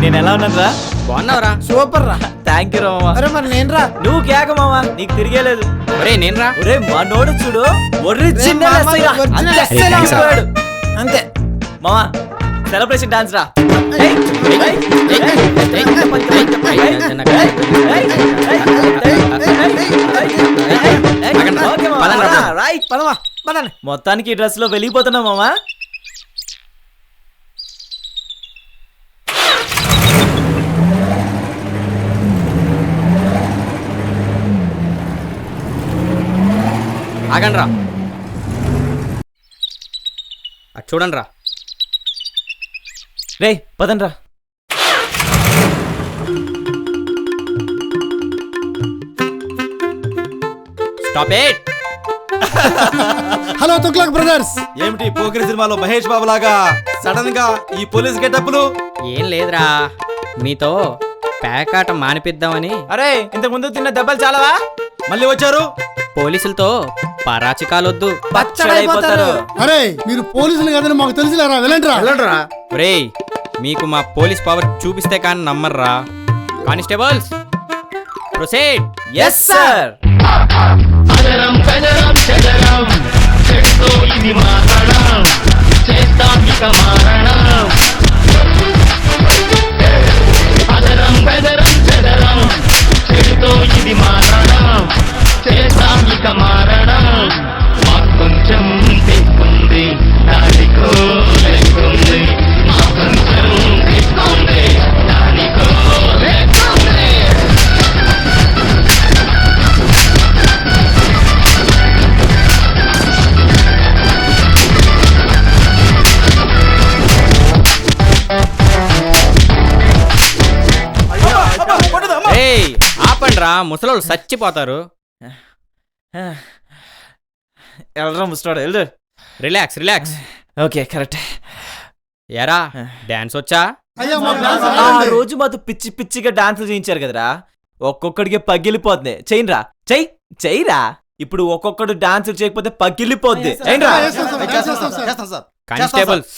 నేను ఎలా ఉన్నాను రా బాగున్నావురా సూపర్ రా థ్యాంక్ యూ రా మామ అరే మరి నేను రా నువ్వు కేక మామ నీకు తిరిగేలేదు ఒరే నేను రా ఒరే మా నోడు చూడు ఒరిజినల్ రా. అంతే, మామ సెలబ్రేషన్ డాన్స్ రా రా. మొత్తానికి ఈ డ్రెస్లో వెళ్ళిపోతున్నా మామ ఆగండి రా అటు చూడండి రా రే పదండి రా stop eight hello Tughlaq brothers ఏమిటి పోకిరి సినిమాలో మహేష్ బాబు లాగా సడన్గా ఈ పోలీస్ గెటప్లు? ఏం లేదురా. మీతో పేకాట మానిపిద్దామని. అరే ఇంతకు ముందు తిన్న దెబ్బలు చాలావా? మళ్ళీ వచ్చారు? పోలీసులతో పరాచికాలొద్దు. పచ్చడైపోతారు. అరే మీరు పోలీసులు కదని మాకు తెలిసిలేరా? వెళ్ళండిరా. వెళ్ళండిరా. మీకు మా పోలీస్ పవర్ చూపిస్తే కానీ నమ్మర్రా. Constables proceed. ఎస్ సార్ ఆపండ్రా ముసలోళ్ళు చచ్చిపోతారు? వెళ్ళరా ముస్తాడు వెళ్ళు. Relax relax. Okay correct. ఎరా డాన్స్ వచ్చా? ఆ. రోజు మాతో పిచ్చి పిచ్చిగా డాన్సులు చేయించారు కదరా. ఒక్కొక్కడికి పగిలిపోతుంది చెయ్యిరా చెయ్యి చెయ్యిరా ఇప్పుడు ఒక్కొక్కడు డాన్సులు చేయకపోతే పగిలిపోద్ది. సార్. కానిస్టేబుల్స్.